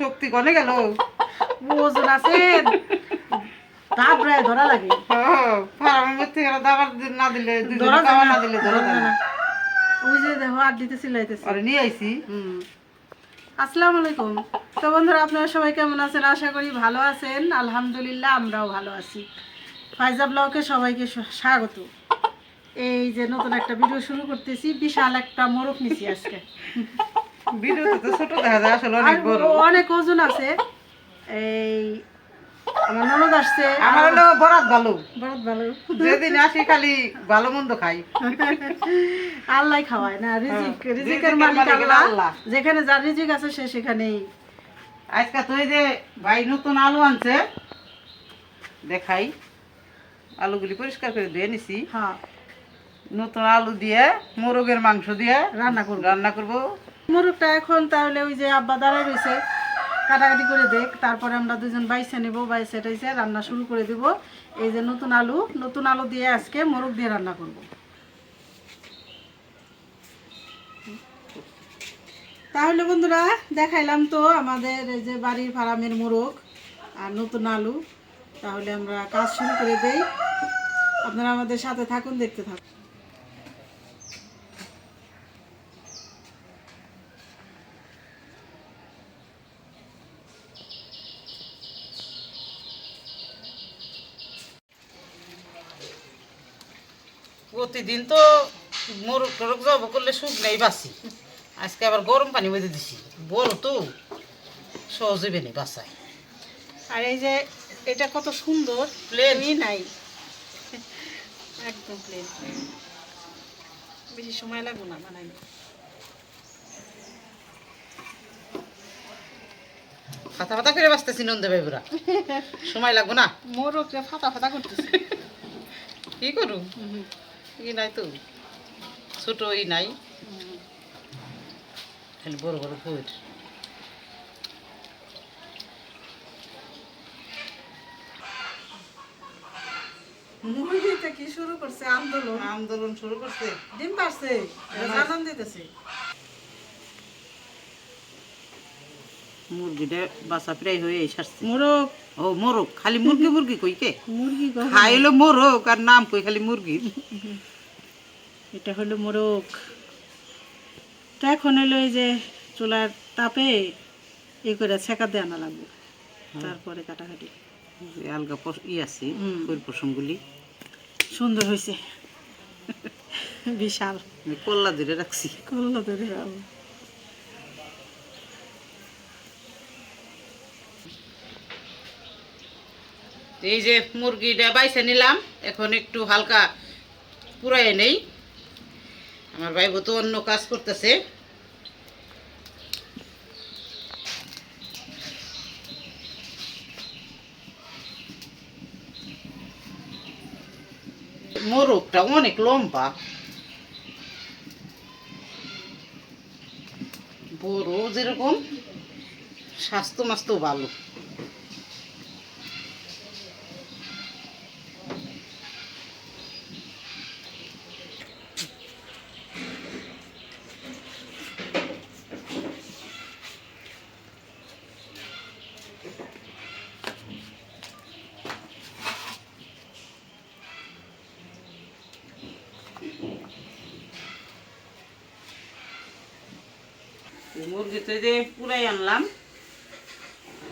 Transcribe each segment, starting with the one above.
শক্তি কনে গেল? ওজন আছে তারপরে ধরা লাগে। ফার্মের মধ্যে দাবার না দিলে ধরা যায় না দিলে ধরা না। ওই যে দেখো আর দিতে চিল্লাইতেছে। আরে নিয়ে আইছি। হুম। আসসালামু আলাইকুম। তো বন্ধুরা আপনারা সবাই কেমন আছেন? আশা করি ভালো আছেন। আলহামদুলিল্লাহ আমরাও ভালো আছি। ফাইজা ব্লগে সবাইকে স্বাগত। এই যে নতুন একটা ভিডিও শুরু করতেছি। বিশাল একটা মোরগ নিছি আজকে। ভিডিওতে তো ছোট দেখা যায় আসলে অনেক বড়। অনেক ওজন আছে। এই আমার ননদ আসছে। আমার হলো বরাত ভালো বড় ভালো যেদিন আসি খালি ভালো মন্দ খাই। আল্লাহ খাওয়ায় না রিজিক রিজিকের রিজিকের মালিক মালিক আল্লাহ। আল্লাহ। যেখানে যার রিজিক আছে সে সেখানেই। আজকে তুই যে ভাই নতুন আলু আনছে দেখাই। আলুগুলি পরিষ্কার করে ধুয়ে নিছি। হ্যাঁ। নতুন আলু দিয়ে মোরগের মাংস দিয়ে রান্না করব। রান্না করব। মোরগটা এখন তাহলে ওই যে আব্বা দাঁড়ায় রয়েছে, কাটাকাটি করে দেখ, তারপরে আমরা দুজন বাইসে নেব, বাইসে টাইসে রান্না শুরু করে দেব। এই যে নতুন আলু নতুন আলু দিয়ে আজকে মোরগ দিয়ে রান্না করব। তাহলে বন্ধুরা, দেখাইলাম তো আমাদের এই যে বাড়ির ফার্মের মোরগ আর নতুন আলু। তাহলে আমরা কাজ শুরু করে দেই। আপনারা আমাদের সাথে থাকুন, দেখতে থাকুন। প্রতিদিন তো মোরগ টোরগ জব করলে সুখ নেই বাসি আজকে আবার গরম পানি বেঁধে দিছি। বড় তো সহজে বেনে বাসায় আর এই যে এটা কত সুন্দর প্লেনই নাই। একদম প্লেন বেশি সময় লাগবে না বানাইলে ফাতা ফাতা করে বাঁচতেছি নন্দে ভাইবুরা। সময় লাগবো না? মোরগটা ফাতা ফাতা করতেছে। কি করু? ই নাই তো। ছোট ই নাই। খালি বড় বড় ফুট মুরগিতে কি শুরু করছে? আন্দোলন। আন্দোলন শুরু করছে। ডিম পারছে আনন্দ দিতেছে। মুরগিটা বাসা প্রায় হয়ে সারছে। মোরগ? ও মোরগ। খালি মুরগি মুরগি কই কে? মুরগি গো। খাইলো মোরগ আর নাম কই খালি মুরগি। এটা হলো মোরগ। তো এখন হলো এই যে চুলার তাপে এই করে ছেঁকা দিয়ে আনা লাগবে। তারপরে কাটাকাটি। আলগা ই আছে হুম। পরিপোষণগুলি সুন্দর হয়েছে বিশাল। কল্লা ধরে রাখছি। করল তো এই যে মুরগিটা বাইছে নিলাম, এখন একটু হালকা পুরাই নেই। আমার ভাই তো অন্য কাজ করতেছে। মোরগটা অনেক লম্বা। বড় যেরকম স্বাস্থ্য মাস্তো ভালো। মুরগি তো যে পুরাই আনলাম।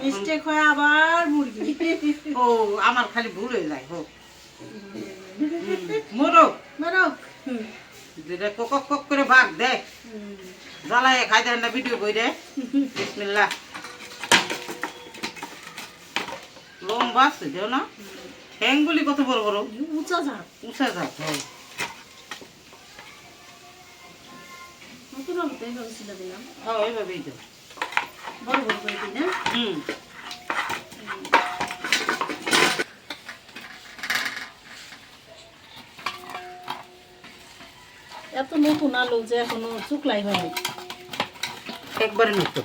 মিস্টেক হয় আবার মুরগি। ও আমার খালি ভুল হয়ে যায় হোক। মোরগ। মোরগ। যেটা কক কক করে ভাগ দেখ। জ্বালায় খাই দেন না ভিডিও কই রে বিসমিল্লাহ। লম্বা আছে দেও না। ঠ্যাংগুলি কত বড় বড়? উঁচা জাত। উঁচা যাক নতুন আলুতে এইভাবে ছিল দিলাম হ্যাঁ এইভাবেই তো। বড় বড় করে দিই না? হুম। এত নতুন আলু যে এখনও চুকলাই হয় একবারে নতুন।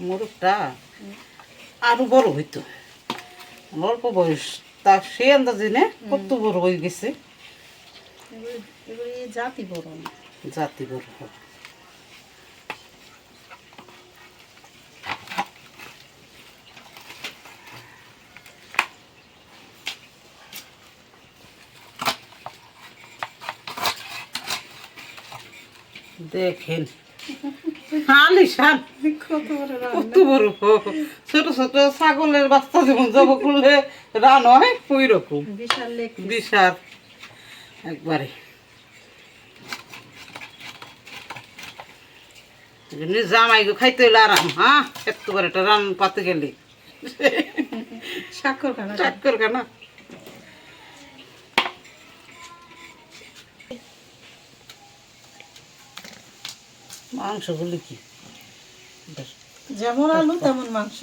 মোরগটা আরও বড় হইতো। অল্প বয়স তা সে আন্দাজে নে কত বড় হয়ে গেছে। জাতি বড় জাতি বড় দেখেন। আলিশান কত বড় বড় ছোট ছোট ছাগলের বাচ্চা যেমন জব করলে রান হয় ওই রকম। বিশাল একবারে। জামাই গো খাইতে হইলে আরাম হ্যাঁ একটুবার একটা রান পাতে গেলে। স্বাক্ষর খানা চাক্কর কেন মাংসগুলি কি? বেশ। যেমন আলু তেমন মাংস।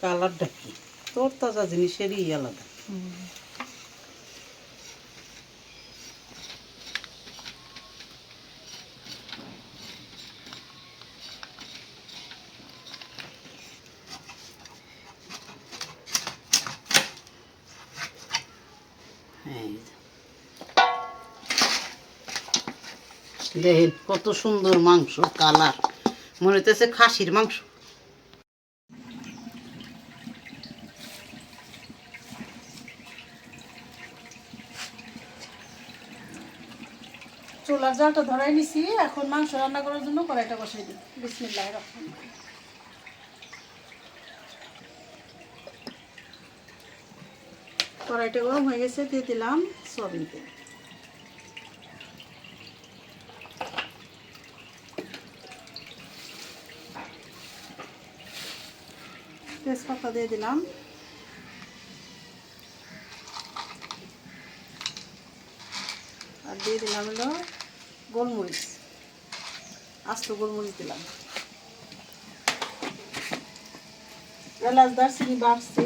কালারটা কি? তোর তাজা জিনিসেরই আলাদা এই যে। দেখেন কত সুন্দর মাংস, কালার। মনে হইতেছে খাসির মাংস। চুলার জালটা ধরাই নিছি, এখন মাংস রান্না করার জন্য কড়াইটা বসাই দিই। বিসমিল্লাহ রহমান কড়াইটা গরম হয়ে গেছে, দিয়ে দিলাম সয়াবিন তেল। তেজপাতা দিয়ে দিলাম। আর দিয়ে দিলাম হলো গোলমরিচ। আস্ত গোলমরিচ দিলাম। এলাচ, দারচিনি বাড়ছি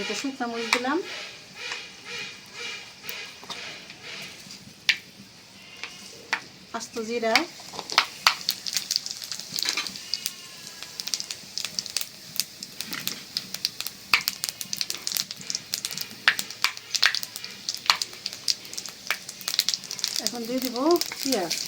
এটা শুকনো মরিচ দিলাম। আস্ত জিরা এখন দিয়ে দিব পেঁয়াজ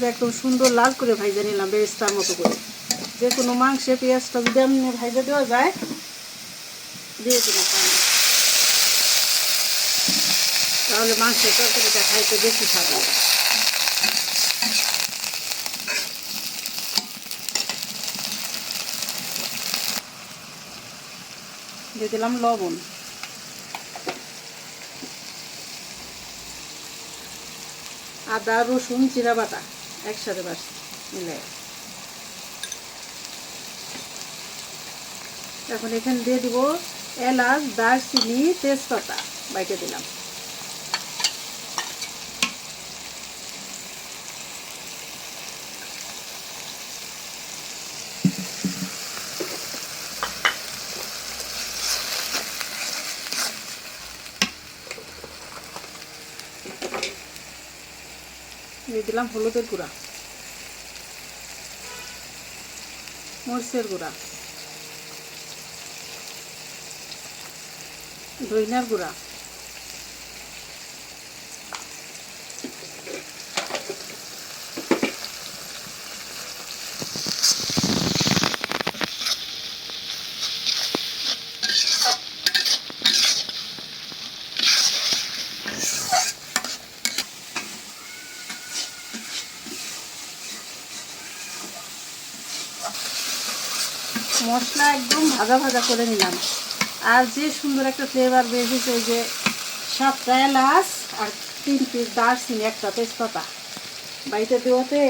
পেঁয়াজ একদম সুন্দর লাল করে ভাইজা নিলাম বেরেস্তার মতো করে। যে কোনো মাংসে পেঁয়াজটা যদি এমনি ভাইজা দেওয়া যায়, দিয়ে দিলাম তাহলে মাংসের তরকারিটা খাইতে বেশি স্বাদ দিয়ে দিলাম লবণ। আদা, রসুন, জিরা বাটা। একসাথে বাস মিলে। এখন এখানে দিয়ে দিব এলাচ দারচিনি তেজপাতা। বাইকে দিলাম। দিলাম হলুদের গুঁড়া। মরিচের গুঁড়া। ধইনার গুঁড়া। মশলা একদম ভাজা ভাজা করে নিলাম। আর যে সুন্দর একটা ফ্লেভার বেরিয়েছে যে সাতটা এলাচ আর তিন পিস দারচিনি, একটা তেজপাতা। বাড়িতে দেওয়াতে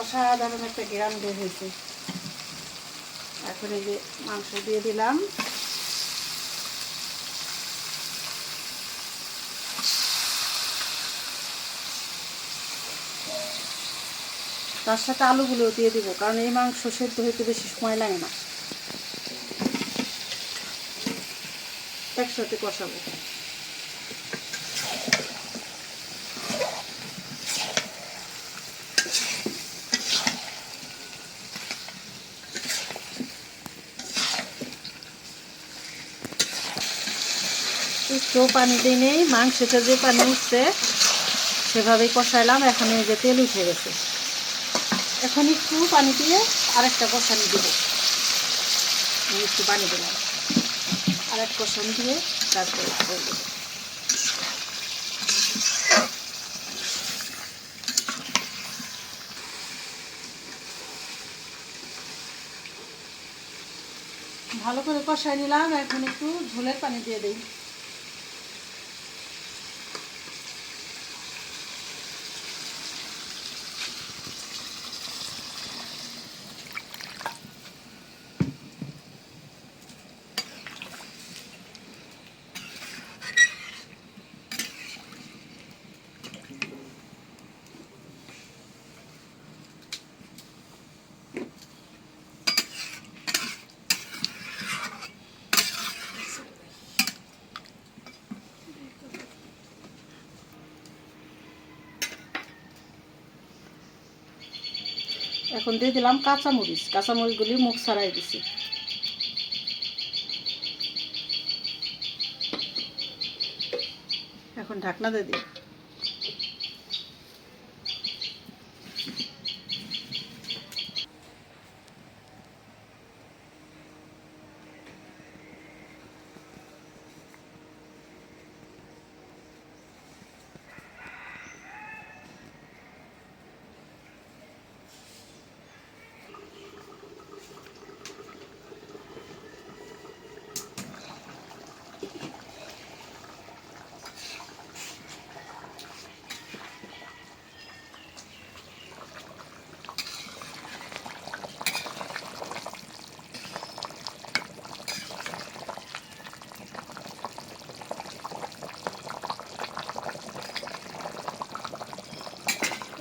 অসাধারণ একটা গ্রাম বের হয়েছে। এখন এই যে মাংস দিয়ে দিলাম। তার সাথে আলুগুলোও দিয়ে দিব, কারণ এই মাংস সেদ্ধ হইতে বেশি সময় লাগে না। একসাথে কষাবো। একটু পানি দিয়ে নেই মাংসটা যে পানি উঠছে, সেভাবেই কষাইলাম। এখন এই যে তেল উঠে গেছে। এখন একটু পানি দিয়ে আরেকটা কষানি দেব। একটু পানি দিলাম। আরেক কষানি দিয়ে তারপরে ভালো করে কষাই নিলাম। এখন একটু ঝোলের পানি দিয়ে দিই। এখন দিয়ে দিলাম কাঁচামরিচ। কাঁচামরিচগুলি মুখ ছাড়াই দিছি। এখন ঢাকনা দিয়ে দিই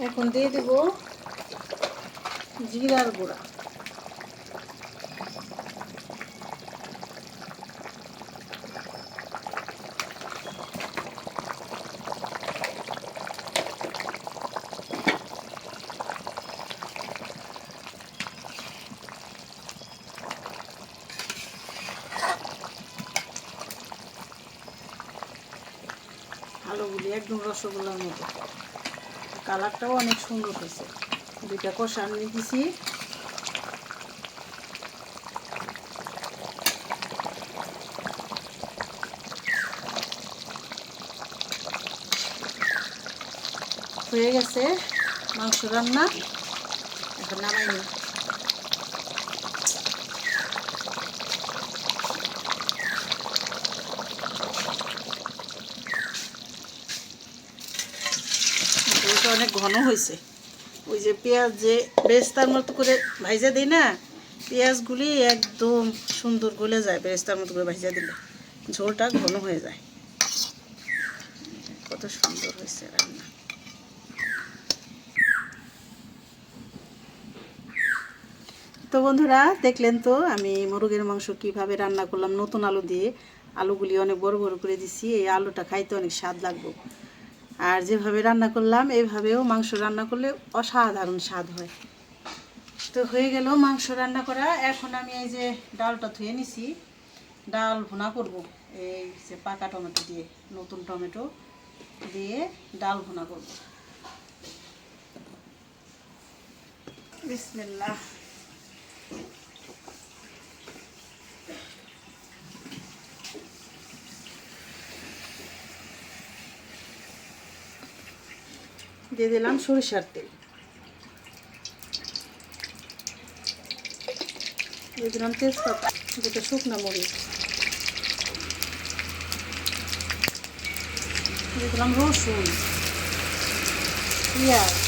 এখন দিয়ে দেব জিরার গুঁড়া। আলুগুলি একদম রসগোল্লার মতো। কালারটাও অনেক সুন্দর হয়েছে। দুইটা কষা নিয়ে দিছি। হয়ে গেছে মাংস রান্না। এখন নামাই নি ঝোলটা অনেক ঘন হয়েছে। ওই যে পেঁয়াজ যে বেরেস্তার মতো করে ভাইজা দিই না, পেঁয়াজগুলি একদম সুন্দর গলে যায় বেরেস্তার মতো করে ভাইজা দিলে। ঝোলটা ঘন হয়ে যায়। কত সুন্দর হয়েছে রান্না। তো বন্ধুরা, দেখলেন তো আমি মুরগের মাংস কীভাবে রান্না করলাম, নতুন আলু দিয়ে। আলুগুলি অনেক বড় বড় করে দিছি, এই আলুটা খাইতে অনেক স্বাদ লাগবে। আর যেভাবে রান্না করলাম এইভাবেও মাংস রান্না করলে অসাধারণ স্বাদ হয়। তো হয়ে গেল মাংস রান্না করা। এখন আমি এই যে ডালটা ধুয়ে নিছি। ডাল ভুনা করব। এই যে পাকা টমেটো দিয়ে, নতুন টমেটো দিয়ে ডাল ভুনা করব। বিসমিল্লাহ। দিয়ে দিলাম সরিষার তেল। দিয়ে দিলাম তেজপাতা দুটো শুকনো মরিচ। দিয়ে দিলাম রসুন পেঁয়াজ।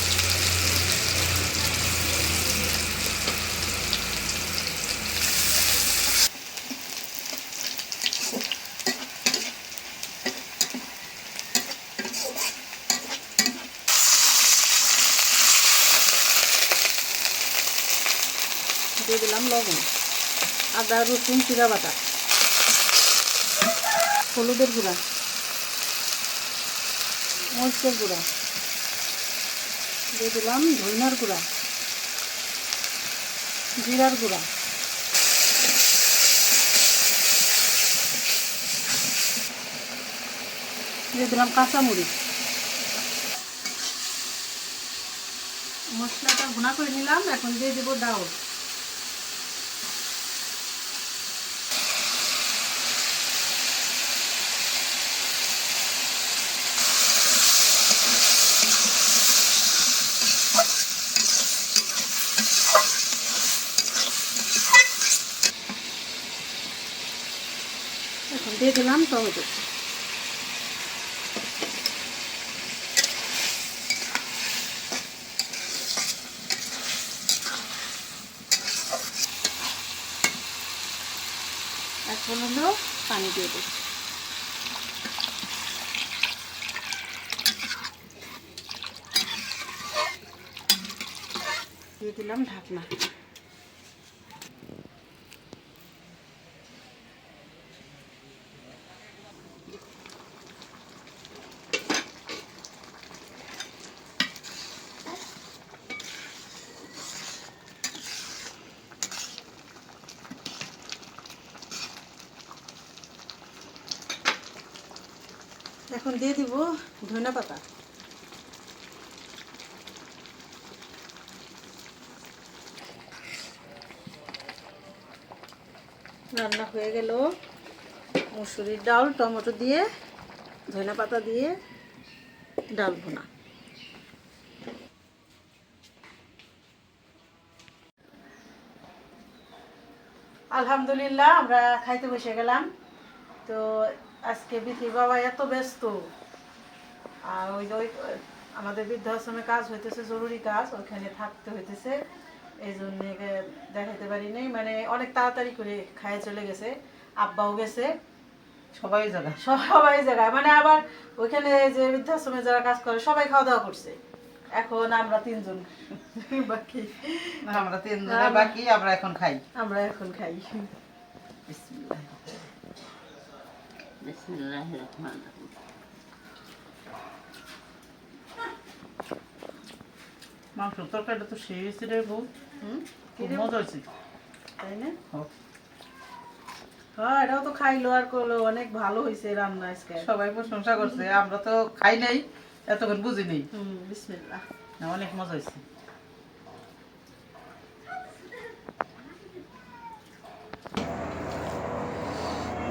দিয়ে দিলাম লবণ, আদা, রসুন, জিরা বাটা, হলুদের গুঁড়া, মরিচের গুঁড়া, দিয়ে দিলাম ধইনার গুঁড়া, জিরার গুঁড়া, দিয়ে দিলাম কাঁচামরিচ। মশলাটা ভুনা করে নিলাম, এখন দিয়ে দেবো ডাউল এখন দিয়ে দিলাম টমেটো এখন হলো পানি দিয়ে দিচ্ছি। দিয়ে দিলাম ঢাকনা। এখন দিয়ে দিব ধনে পাতা। রান্না হয়ে গেল। মুসুরির ডাল, টমেটো দিয়ে ধনে পাতা দিয়ে ডাল ভুনা আলহামদুলিল্লাহ, আমরা খাইতে বসে গেলাম। তো আজকে বিথি বাবা এত ব্যস্ত। আর ওই যে ওই আমাদের বৃদ্ধাশ্রমে কাজ হইতেছে জরুরি কাজ ওইখানে থাকতে হইতেছে। এই জন্য দেখাইতে পারি নাই মানে অনেক তাড়াতাড়ি করে খায় চলে গেছে আব্বাও গেছে। সবাই জায়গা সবাই জায়গায় মানে আবার ওইখানে যে বৃদ্ধাশ্রমে যারা কাজ করে সবাই খাওয়া দাওয়া করছে। এখন আমরা তিনজন। বাকি? আমরা তিনজনে বাকি আমরা এখন খাই। আমরা এখন খাই। বিসমিল্লাহ। মাংস তরকারিটা তো সেই হয়েছে রে বউ। খুব মজা হয়েছে। তাই না? হ্যাঁ। এটাও তো খাইলো আর করল। অনেক ভালো হয়েছে রান্না আজকে। সবাই প্রশংসা করছে। আমরা তো খাই নাই এতক্ষণ বুঝি নেই। বিসমিল্লাহ। না, অনেক মজা হয়েছে।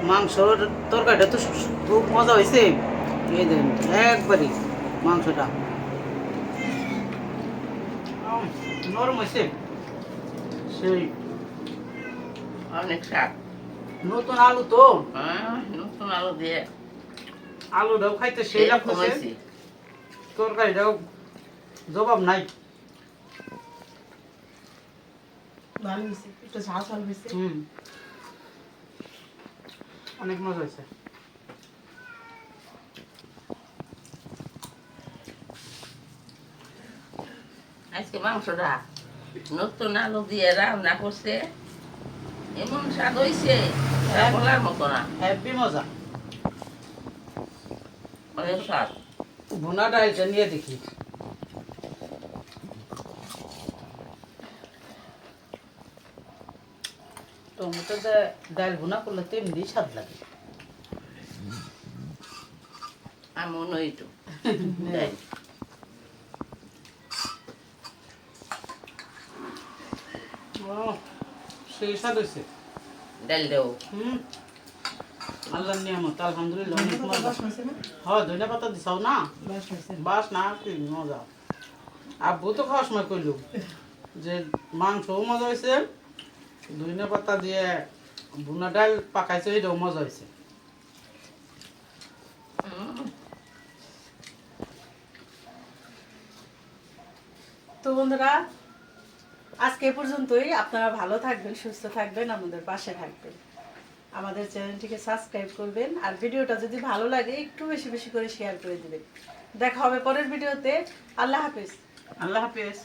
মাংসর তরকারিটা তো খুব মজা হয়েছে এই দেন একবারই মাংসটা। নরম হয়েছে সেই অনেক স্বাদ নতুন আলু তো? হ্যাঁ, নতুন আলু দিয়ে। আলুটাও খাইতে সেই সেই লাগতেছে। তরকারিটাও জবাব নাই। ভালো হয়েছে একটু ঝাল ঝাল হয়েছে হুম। অনেক মজা হয়েছে। আজকে মাংসটা নতুন আলু দিয়ে রান্না করছে। এমন স্বাদ হয়েছে বলার মতো না। হ্যাপি মজা। অনেক স্বাদ। ভুনা ডালটা নিয়ে দেখি। টমেটো দা- ডাল ভুনা করলে তো এমনি স্বাদ লাগে। হইতো হ্যাঁ। ও, সেই স্বাদ হয়েছে। ডাল দেও। হুম। আল্লাহর নিয়ামত আলহামদুলিল্লাহ অনেক মজা। না? হ্যাঁ ধনে পাতা দিছাও না? বাস না কি মজা। আব্বু তো খাওয়ার সময় কইল যে মাংসও মজা হয়েছে পাতা দিয়ে ভুনা ডাল পাকাইছে এটাও মজা হয়েছে তো বন্ধুরা আজকে পর্যন্তই। আপনারা ভালো থাকবেন সুস্থ থাকবেন আমাদের পাশে থাকবেন। আমাদের চ্যানেলটিকে সাবস্ক্রাইব করবেন আর ভিডিওটা যদি ভালো লাগে একটু বেশি বেশি করে শেয়ার করে দিবেন। দেখা হবে পরের ভিডিওতে। আল্লাহ হাফিজ। আল্লাহ হাফেজ।